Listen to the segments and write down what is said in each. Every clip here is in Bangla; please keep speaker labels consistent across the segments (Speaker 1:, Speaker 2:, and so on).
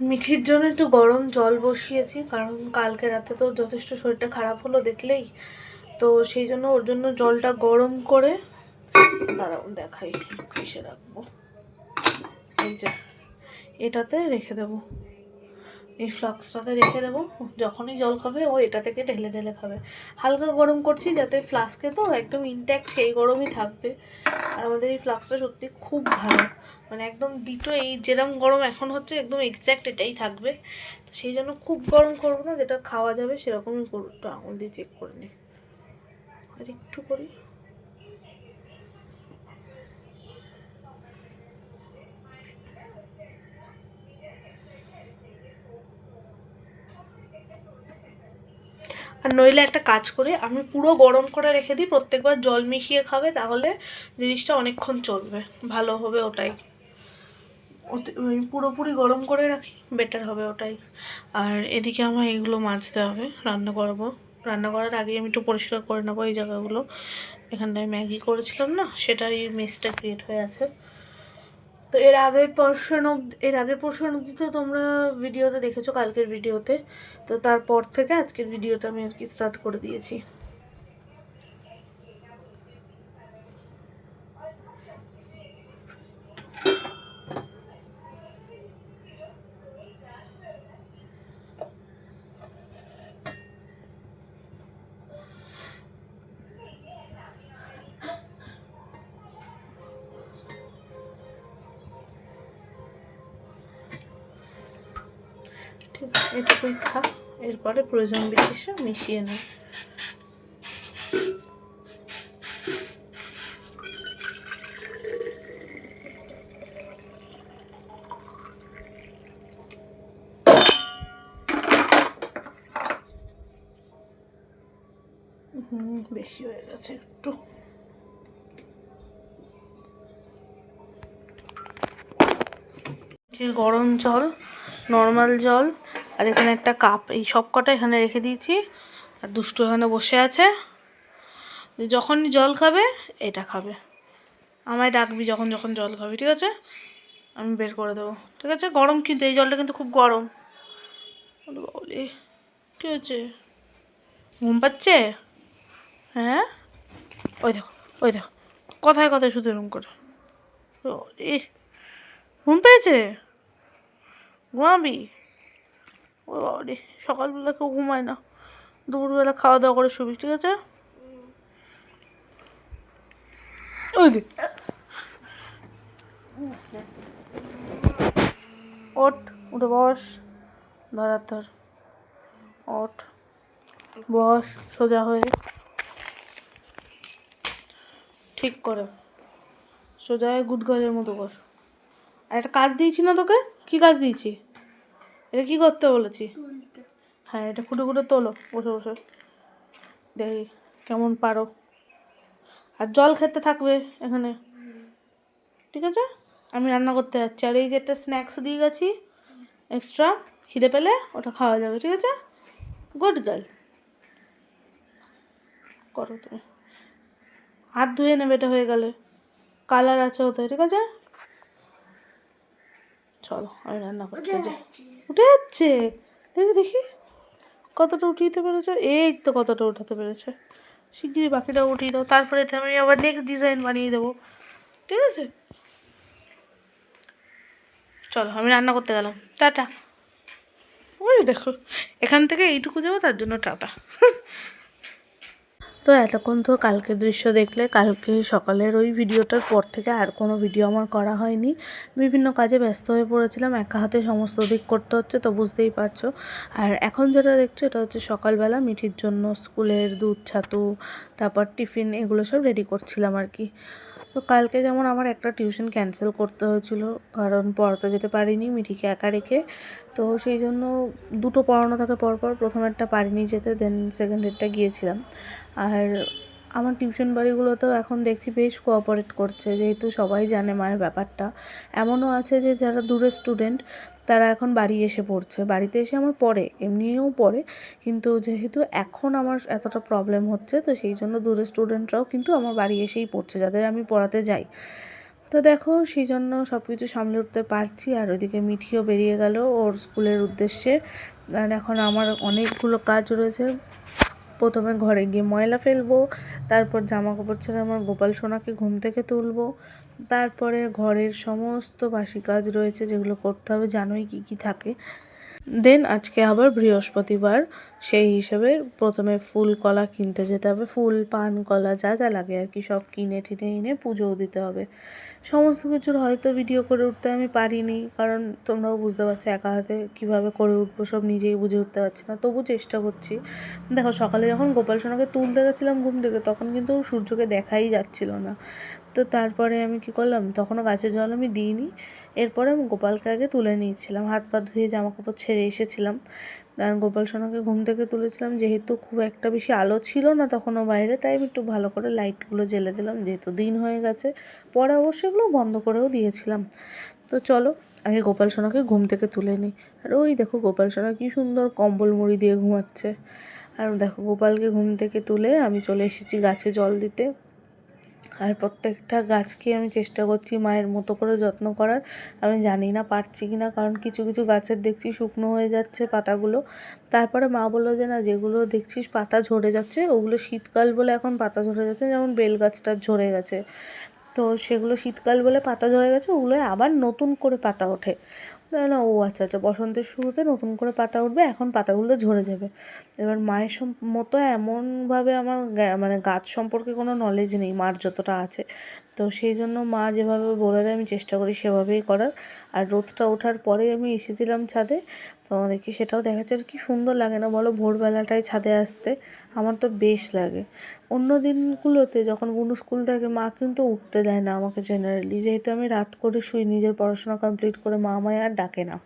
Speaker 1: মিঠির জন্য একটু গরম জল বসিয়েছি, কারণ কালকে রাতে তো যথেষ্ট শরীরটা খারাপ হলো দেখলেই। তো সেই জন্য ওর জন্য জলটা গরম করে দাঁড়াও, দেখাই কিসে রাখব। এই যা, এটাতে রেখে দেবো। এই ফ্লাক্সটাতে রেখে দেবো। যখনই জল খাবে, ও এটা থেকে ঢেলে ঢেলে খাবে। হালকা গরম করছি যাতে ফ্লাস্কে তো একদম ইনট্যাক্ট সেই গরমই থাকবে। আর আমাদের এই ফ্লাক্সটা সত্যি খুব ভালো। মানে একদম ডিটো এই যেরকম গরম এখন হচ্ছে, একদম এক্স্যাক্ট এটাই থাকবে। তো সেই জন্য খুব গরম করব না, যেটা খাওয়া যাবে সেরকমই করব। একটু আঙুল দিয়ে চেক করে নিই আর একটু করি। আর নইলে একটা কাজ করে, আমি পুরো গরম করে রেখে দিই, প্রত্যেকবার জল মিশিয়ে খাবে, তাহলে জিনিসটা অনেকক্ষণ চলবে। ভালো হবে ওটাই। পুরোপুরি গরম করে রাখি, বেটার হবে ওটাই। আর এদিকে আমার এগুলো মাজতে হবে, রান্না করব। রান্না করার আগে আমি একটু পরিষ্কার করে নেব এই জায়গাগুলো। এখানটায় ম্যাগি করেছিলাম না, সেটাই মেসটা ক্রিয়েট হয়ে আছে। তো এর আগের পোর্শন অব, এর আগের পোর্শন অবধি তো তোমরা ভিডিওতে দেখেছ, কালকের ভিডিওতে তো। তারপর থেকে আজকের ভিডিওটা আমি আর কি স্টার্ট করে দিয়েছি। এটুকুই থাক এরপরে প্রয়োজন বিশেষে মিশিয়ে হুম, বেশি হয়ে গেছে একটু। গরম জল, নর্মাল জল আর এখানে একটা কাপ এই সব কটা এখানে রেখে দিয়েছি। আর দুষ্টু এখানে বসে আছে। যখনই জল খাবে এটা খাবে। আমায় ডাকবি যখন যখন জল খাবি ঠিক আছে? আমি বের করে দেবো। ঠিক আছে? গরম কিন্তু এই জলটা কিন্তু খুব গরম। বাবারে, কী হয়েছে? ঘুম পাচ্ছে? হ্যাঁ? ওই দেখো ওই দেখো। কথায় কথায় শুধু এরকম করে। ঘুম পেয়েছে? ঘুমাবি? বাবারে, সকালবেলা কেউ ঘুমায় না। দুপুরবেলা খাওয়া দাওয়া করে শুবি, ঠিক আছে? ওই ওঠ, উঠে বস। ধরার ধর। ওঠ। বস, সোজা হয়ে। ঠিক করে। সোজা হয়ে গুড মতো বস। আর একটা কাজ দিয়েছি না তোকে? কি কাজ দিয়েছি? এটা কি করতে বলেছি? হ্যাঁ এটা ফুটে ফুটে তোলো বসে বসে। দেখি কেমন পারো। আর জল খেতে থাকবে এখানে। ঠিক আছে? আমি রান্না করতে যাচ্ছি। আর এই যে একটা স্ন্যাক্স দিয়ে গেছি এক্সট্রা খিদে পেলে ওটা খাওয়া যাবে ঠিক আছে? গুড গার্ল করো তুমি। হাত ধুয়ে নেবে এটা হয়ে গেলে। কালার আছে ওতে ঠিক আছে? চলো আমি রান্না করতে যাই উঠে যাচ্ছে? দেখি দেখি। কতটা উঠিয়ে পেরেছ? এই তো কতটা উঠাতে পেরেছে। শিগগিরই বাকিটা উঠিয়ে দাও। তারপরে আমি আবার নেক্সট ডিজাইন বানিয়ে দেবো। ঠিক আছে? চলো, আমি রান্না করতে গেলাম। টাটা। ওই দেখো, এখান থেকে এইটুকু যাব, তার জন্য টাটা। তো এতক্ষণ তো কালকে দৃশ্য দেখলে, কালকে সকালের ওই ভিডিওটার পর থেকে আর কোনো ভিডিও আমার করা হয়নি। বিভিন্ন কাজে ব্যস্ত হয়ে পড়েছিলাম, একা হাতে সমস্ত দিক করতে হচ্ছে তো বুঝতেই পারছ। আর এখন যেটা দেখছ এটা হচ্ছে সকালবেলা মিঠির জন্য স্কুলের দুধ, ছাতু, তারপর টিফিন এগুলো সব রেডি করছিলাম আর কি। তো কালকে যেমন আমার একটা টিউশন ক্যান্সেল করতে হয়েছিল, কারণ পড়াতে যেতে পারিনি, মিঠিকে একা রেখে। তো সেই জন্য দুটো পড়ানো থাকে পরপর প্রথমেরটা পারিনি যেতে দেন সেকেন্ডেরটা গিয়েছিলাম। আর আমার টিউশন বাড়িগুলোতেও এখন দেখছি বেশ কোঅপারেট করছে, যেহেতু সবাই জানে মায়ের ব্যাপারটা। এমনও আছে যে যারা দূরে স্টুডেন্ট তারা এখন বাড়ি এসে পড়ছে। বাড়িতে এসে আমার পড়ে, এমনিও পড়ে। কিন্তু যেহেতু এখন আমার এতটা প্রবলেম হচ্ছে, তো সেই জন্য দূরের স্টুডেন্টরাও কিন্তু আমার বাড়ি এসেই পড়ছে, যাদের আমি পড়াতে যাই। তো দেখো, সেই জন্য সব কিছু সামলে উঠতে পারছি। আর ওইদিকে মিঠিও বেরিয়ে গেল ওর স্কুলের উদ্দেশ্যে। আর এখন আমার অনেকগুলো কাজ রয়েছে। প্রথমে ঘরে গিয়ে ময়লা ফেলব, তারপর জামা কাপড় ছেড়ে আমার গোপাল সোনাকে ঘুম থেকে তুলবো। তারপরে ঘরের সমস্ত বাসি কাজ রয়েছে যেগুলো করতে হবে, জানোই কী কী থাকে। দেন আজকে আবার বৃহস্পতিবার, সেই হিসেবে প্রথমে ফুল কলা কিনতে যেতে হবে। ফুল, পান, কলা যা যা লাগে আর কি সব কিনে টিনে এনে পুজোও দিতে হবে। সমস্ত কিছুর হয়তো ভিডিও করে উঠতে আমি পারিনি, কারণ তোমরাও বুঝতে পারছ একা হাতে কীভাবে করে উঠবো, সব নিজেই বুঝে উঠতে পারছি না। তবু চেষ্টা করছি। দেখো সকালে যখন গোপাল সোনাকে তুলতে গেছিলাম ঘুম থেকে, তখন কিন্তু সূর্যকে দেখাই যাচ্ছিল না। তো তারপরে আমি কি করলাম, তখনও গাছের জল আমি দিইনি। এরপরে আমি গোপালকে আগে তুলে নিয়েছিলাম। হাত পা ধুয়ে জামা কাপড় ছেড়ে এসেছিলাম। আর গোপাল সোনাকে ঘুম থেকে তুলেছিলাম। যেহেতু খুব একটা বেশি আলো ছিল না তখনও বাইরে, তাই আমি একটু ভালো করে লাইটগুলো জ্বেলে দিলাম। যেহেতু দিন হয়ে গেছে, পরে অবশ্য এগুলো বন্ধ করেও দিয়েছিলাম। তো চলো, আগে গোপাল সোনাকে ঘুম থেকে তুলে নিই। আর ওই দেখো গোপাল সোনা কী সুন্দর কম্বল মুড়ি দিয়ে ঘুমাচ্ছে। আর দেখো গোপালকে ঘুম থেকে তুলে আমি চলে এসেছি গাছে জল দিতে। আর প্রত্যেকটা গাছকে আমি চেষ্টা করছি মায়ের মতো করে যত্ন করার। আমি জানি না পারছি কি না, কারণ কিছু কিছু গাছের দেখছি শুকনো হয়ে যাচ্ছে পাতাগুলো। তারপরে মা বলল যে, না, যেগুলো দেখছিস পাতা ঝরে যাচ্ছে, ওগুলো শীতকাল বলে এখন পাতা ঝরে যাচ্ছে, যেমন বেল গাছটা ঝরে গেছে। তো সেগুলো শীতকাল বলে পাতা ঝরে গেছে, ওগুলোয় আবার নতুন করে পাতা ওঠে। না ও আচ্ছা আচ্ছা বসন্তের শুরুতে নতুন করে পাতা উঠবে, এখন পাতাগুলো ঝরে যাবে। এবার মায়ের মতো এমনভাবে আমার মানে গাছ সম্পর্কে কোনো নলেজ নেই, মার যতটা আছে। তো সেই জন্য মা যেভাবে বলে দেয়, আমি চেষ্টা করি সেভাবেই করার। আর রোদটা ওঠার পরেই আমি এসেছিলাম ছাদে। তো আমাদেরকে সেটাও দেখাচ্ছে আর কি সুন্দর লাগে না, বলো ভোরবেলাটায় ছাদে আসতে। আমার তো বেশ লাগে। অন্য দিনগুলোতে যখন বুনু স্কুল থাকে, মা কিন্তু উঠতে দেয় না আমাকে জেনারেলি যেহেতু আমি রাত করে শুই, নিজের পড়াশোনা কমপ্লিট করে মা আমায় আর ডাকে না।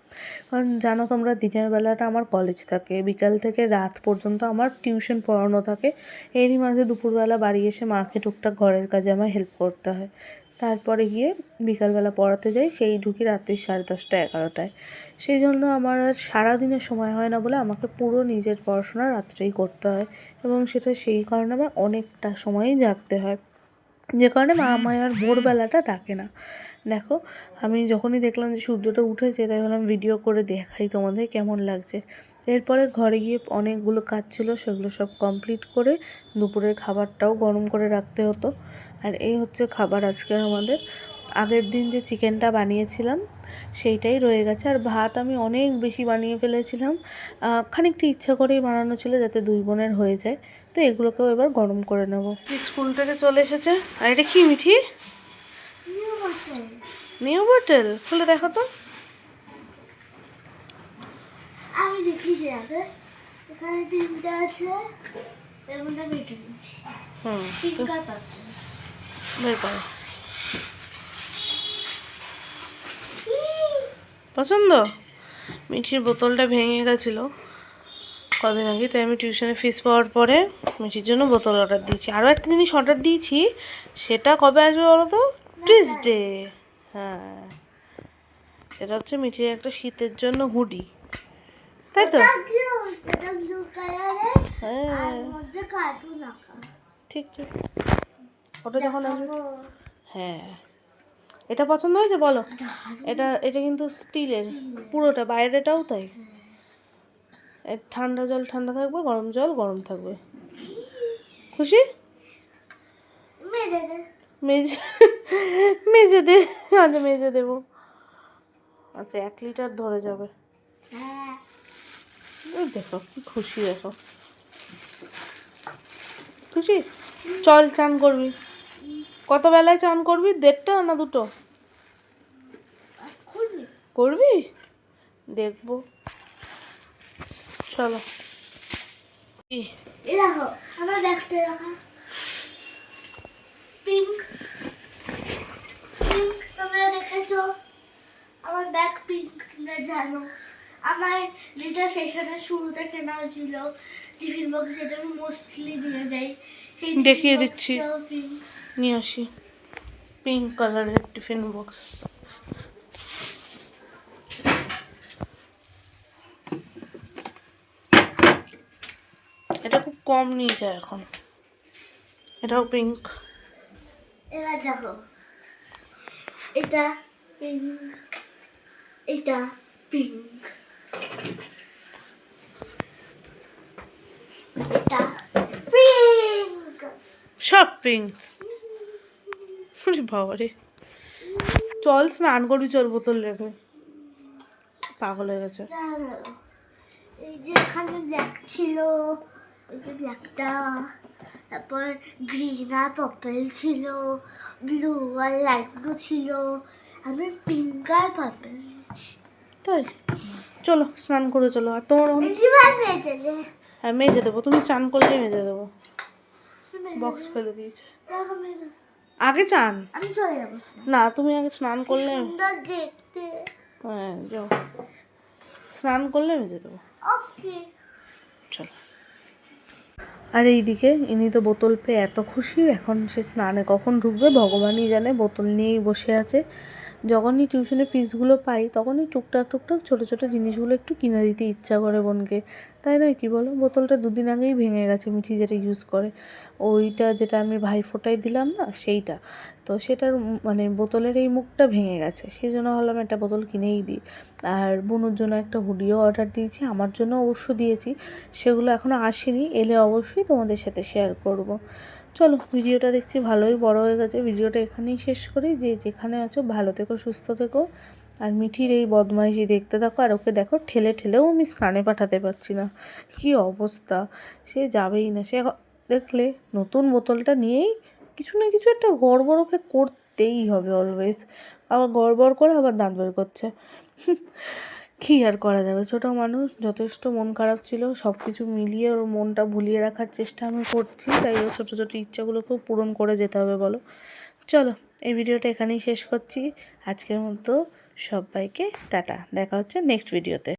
Speaker 1: কারণ জানো তোমরা, দিনের বেলাটা আমার কলেজ থাকে। বিকাল থেকে রাত পর্যন্ত আমার টিউশন পড়ানো থাকে। এরই মাঝে দুপুরবেলা বাড়ি এসে মাকে টুকটাক ঘরের কাজে আমায় হেল্প করতে হয়। তারপরে গিয়ে বিকালবেলা পড়াতে যাই, সেই ঢুকি রাত্রি সাড়ে দশটা, এগারোটায়। সেই জন্য আমার আর সারাদিনের সময় হয় না বলে আমাকে পুরো নিজের পড়াশোনা রাত্রেই করতে হয় এবং সেটা সেই কারণে আমার অনেকটা সময়ই জাগতে হয়। যে কারণে মা আমায় আর ভোরবেলাটা ডাকে না। দেখো, আমি যখনই দেখলাম যে সূর্যটা উঠেছে, তাই ভাবলাম ভিডিও করে দেখাই তোমাদের কেমন লাগছে। এরপরে ঘরে গিয়ে অনেকগুলো কাজ ছিল, সেগুলো সব কমপ্লিট করে দুপুরের খাবারটাও গরম করে রাখতে হতো। আর এই হচ্ছে খাবার আজকে আমাদের। আগের দিন যে চিকেনটা বানিয়েছিলাম, সেইটাই রয়ে গেছে। আর ভাত আমি অনেক বেশি বানিয়ে ফেলেছিলাম। খানিকটা ইচ্ছা করেই বানানো ছিল যাতে দুই বোনের হয়ে যায়। তো এগুলোকেও এবার গরম করে নেব। স্কুল থেকে চলে এসেছে। আর এটা কি মিঠি? New bottle? খুলে দেখো তো।
Speaker 2: আমি দেখিয়েছি আগে। এখানে তিনটা আছে এর মধ্যে নিচ্ছি।
Speaker 1: হুম বের করো। পছন্দ? মিঠির বোতলটা ভেঙে গেছিল কদিন আগে তাই আমি টিউশনে ফিস পাওয়ার পরে মিঠির জন্য বোতল অর্ডার দিয়েছি। আরও একটা জিনিস অর্ডার দিয়েছি সেটা কবে আসবে বলো তো? টিউসডে হ্যাঁ। এটা হচ্ছে মিঠির একটা শীতের জন্য হুডি। তাই তো? হ্যাঁ। ঠিক ঠিক। ওটা যখন আসবে হ্যাঁ। এটা পছন্দ হয়েছে বলো? এটা এটা কিন্তু স্টিলের পুরোটা বাইরেটাও তাই। ঠান্ডা জল ঠান্ডা থাকবে গরম জল গরম থাকবে। খুশি? মেজে মেজে দে আচ্ছা মেজে দেবো আচ্ছা এক লিটার ধরে যাবে।
Speaker 2: হ্যাঁ।
Speaker 1: ওই দেখো কি খুশি দেখো। খুশি? চল চান করবি। কত বেলায় চান করবি দেড়টা না দুটো? করবি? দেখব। চলো।
Speaker 2: দেখো আমার ব্যাগটা রাখা। পিঙ্ক তোমরা দেখেছ ব্যাগ পিঙ্ক তোমরা জানো। আমার যেটা সেশনের শুরুতে কেনা হয়েছিল টিফিন বক্স যেটা আমি মোস্টলি নিয়ে যাই সেই
Speaker 1: দেখিয়ে দিচ্ছি।
Speaker 2: পিঙ্ক
Speaker 1: নিয়ে আসি। পিঙ্ক কালারের টিফিন বক্স এটা খুব কম নিয়ে যায় এখন। এটাও পিঙ্ক
Speaker 2: এবার দেখো। এটা পিঙ্ক এটা পিঙ্ক এটা পিঙ্ক
Speaker 1: সব পিঙ্ক বাবা রে চল স্নান করি চল বোতল রেখে। পাগল হয়ে গেছে।
Speaker 2: এই যে এখানে ব্ল্যাক ছিল এই যে ব্ল্যাকটা তারপর গ্রিন আর পার্পল ছিল ব্লু আর লাইট ব্লু ছিল। আমি পিঙ্ক আর পার্পল
Speaker 1: তাই? চলো স্নান করে চলো। আর তোমার হ্যাঁ মেজে দেবো। তুমি চান করলেই মেজে দেবো। বক্স ফেলে দিয়েছে। আগে চান? না তুমি আগে স্নান করলে হ্যাঁ যাও। স্নান করলে মেজে দেবো। চলো। আর এইদিকে ইনি তো বোতল পেয়ে এত খুশি। এখন সে স্নানে কখন ঢুকবে ভগবানই জানে। বোতল নিয়েই বসে আছে। যখনই টিউশনে ফিসগুলো পাই, তখনই টুকটাক টুকটাক ছোটো ছোটো জিনিসগুলো একটু কিনে দিতে ইচ্ছা করে বোনকে। তাই নয় কি বলো? বোতলটা দুদিন আগেই ভেঙে গেছে, মিঠি যেটা ইউজ করে। ওইটা যেটা আমি ভাইফোঁটায় দিলাম না, সেইটা। তো সেটার মানে বোতলের এই মুখটা ভেঙে গেছে। সেই জন্য ভাবলাম একটা বোতল কিনেই দিই। আর বোনের জন্য একটা হুডিও অর্ডার দিয়েছি, আমার জন্য অবশ্য দিয়েছি। সেগুলো এখনও আসেনি, এলে অবশ্যই তোমাদের সাথে শেয়ার করব। চলো ভিডিওটা দেখছি, ভালোই বড় হয়ে গেছে। ভিডিওটা এখানেই শেষ করি। যে যেখানে আছো, ভালো থেকো, সুস্থ থেকো। আর মিঠির এই বদমাইশি দেখতে থাকো, আর ওকে দেখো, ঠেলে ঠেলেও আমি স্নানে পাঠাতে পারছি না। কি অবস্থা? সে যাবেই না। সে দেখলে, নতুন বোতলটা নিয়েই কিছু না কিছু একটা গড়বড় ওকে করতেই হবে অলওয়েজ আবার গড়বড় করে আবার দাঁত বের করছে। কী আর করা যাবে? ছোটো মানুষ, যথেষ্ট মন খারাপ ছিল সব কিছু মিলিয়ে ওর মনটা ভুলিয়ে রাখার চেষ্টা আমি করছি, তাই ওর ছোটো ছোটো ইচ্ছাগুলোকেও পূরণ করে যেতে হবে, বলো। চলো, এই ভিডিওটা এখানেই শেষ করছি। আজকের মতো সবাইকে টাটা, দেখা হচ্ছে নেক্সট ভিডিওতে